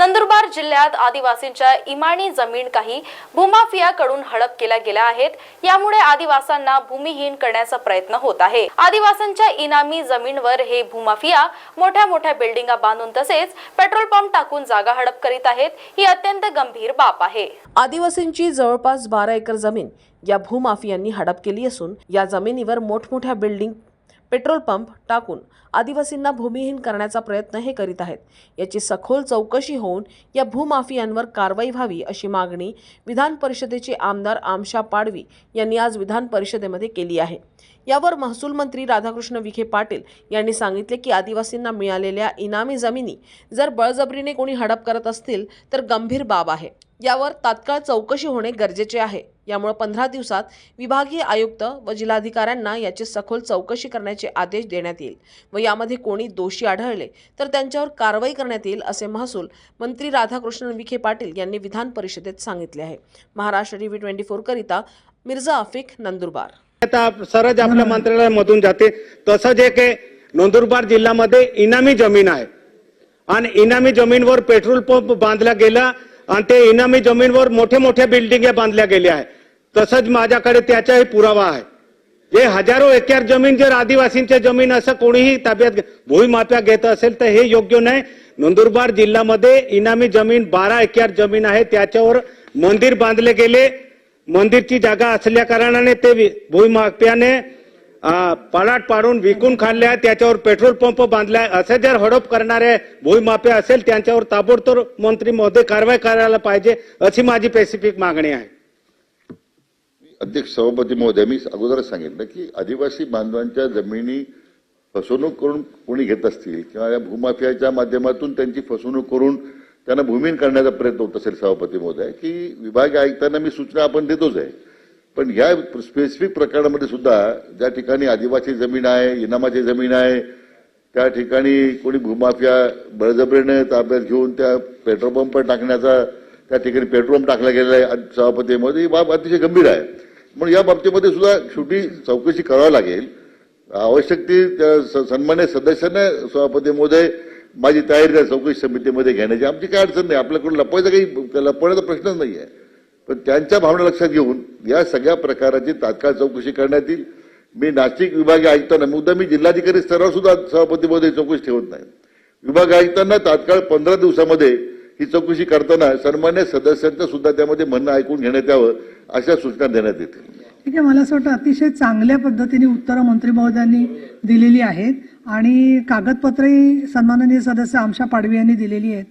नंदुरबार जिल्ह्यात आदिवासींच्या इमानी जमीन काही भूमाफियाकडून हडप केल्या गेल्या आहेत. यामुळे आदिवासांना भूमिहीन करण्याचा प्रयत्न होत आहे. आदिवासींच्या इनामी जमीनवर हे भूमाफिया मोठ्या मोठ्या बिल्डिंगा बांधून तसेच पेट्रोल पंप टाकून जागा हडप करीत आहेत. ही अत्यंत गंभीर बाब आहे. आदिवासींची जवळपास बारा एकर जमीन या भूमाफियांनी हडप केली असून या जमिनीवर मोठमोठ्या बिल्डिंग पेट्रोल पंप टाकून आदिवासींना भूमिहीन करण्याचा प्रयत्न हे करीत आहेत. याची सखोल चौकशी होऊन या भूमाफियांवर कारवाई व्हावी अशी मागणी विधान परिषदेचे आमदार आमशा पाडवी यांनी आज विधान परिषदेमध्ये केली आहे. यावर महसूल मंत्री राधाकृष्ण विखे पाटील यांनी सांगितले की आदिवासींना मिळालेल्या इनामी जमिनी जर बळजबरीने कोणी हडप करत असतील तर गंभीर बाब आहे. यावर तात्काळ चौकशी होणे गरजेचे आहे. यामुळे पंधरा दिवसात विभागीय आयुक्त व जिल्हाधिकाऱ्यांना याची सखोल चौकशी करण्याचे आदेश देण्यात येईल व यामध्ये कोणी दोषी आढळले तर त्यांच्यावर कारवाई करण्यात येईल असे महसूल मंत्री राधाकृष्णन विखे पाटील यांनी विधान परिषदेत सांगितले आहे. महाराष्ट्र टीव्ही ट्वेंटी फोरकरिता मिर्झा अफिक नंदुरबार. आता सरज आपल्या मंत्रालयामधून जाते. तसंच एक काही नंदुरबार जिल्ह्यामध्ये इनामी जमीन आहे. आणि इनामी जमीनवर पेट्रोल पंप बांधला गेला आणि ते इनामी जमीनवर मोठ्या मोठ्या बिल्डिंग बांधल्या गेल्या आहे. तसंच माझ्याकडे त्याचाही पुरावा आहे. जे हजारो एकर जमीन जर आदिवासींच्या जमीन असं कोणीही ताब्यात घे- घेत असेल तर हे योग्य नाही. नंदुरबार जिल्ह्यामध्ये इनामी जमीन बारा एकर जमीन आहे. त्याच्यावर मंदिर बांधले गेले. मंदिरची जागा असल्या कारणाने ते भूमाफियाने भूमिमाफ्याने पालाट पाडून विकून खाल्ले आहे त्याच्यावर पेट्रोल पंप बांधलाय असे जर हडप करणारे भूमाफिया असेल त्यांच्यावर ताबडतोब मंत्री महोदय कारवाई करायला पाहिजे अशी माझी स्पेसिफिक मागणी आहे. अध्यक्ष सभापती महोदय मी अगोदरच सांगितलं की आदिवासी बांधवांच्या जमिनी फसवणूक करून कोणी घेत असतील किंवा या भूमाफियाच्या माध्यमातून त्यांची फसवणूक करून त्यांना भूमिहीन करण्याचा प्रयत्न होत असेल सभापती महोदय की विभागीय आयुक्तांना मी सूचना आपण देतोच आहे. पण या स्पेसिफिक प्रकरणामध्ये सुद्धा ज्या ठिकाणी आदिवासी जमीन आहे इनामाची जमीन आहे त्या ठिकाणी कोणी भूमाफिया बळजबरीने ताब्यात घेऊन त्या पेट्रोल पंप टाकण्याचा त्या ठिकाणी पेट्रोल पंप टाकला गेलेला आहे सभापती महोदय ही बाब अतिशय गंभीर आहे. म्हणून या बाबतीमध्ये सुद्धा शेवटी चौकशी करावी लागेल. आवश्यक ती त्या स- सन्मान्य सदस्यांना सभापती महोदय माझी तयारी त्या चौकशी समितीमध्ये घेण्याची आमची काय अडचण नाही. आपल्याकडून लपवायचा काही लपवण्याचा प्रश्नच नाही आहे. पण त्यांच्या भावना लक्षात घेऊन या सगळ्या प्रकाराची तात्काळ चौकशी करण्यात येईल. मी नाशिक विभागीय आयुक्तांना मुद्दा मी जिल्हाधिकारी स्तरावर सुद्धा सभापतीमध्ये चौकशी ठेवत नाही. विभाग आयुक्तांना तात्काळ पंधरा दिवसामध्ये ही चौकशी करताना सन्मान्य सदस्यांचं सुद्धा त्यामध्ये म्हणणं ऐकून घेण्यात यावं अशा सूचना देण्यात येतील. ठीक आहे मला असं वाटतं अतिशय चांगल्या पद्धतीने उत्तरं मंत्री महोदयांनी दिलेली आहेत आणि कागदपत्रही सन्माननीय सदस्य आमशा पाडवी यांनी दिलेली आहेत.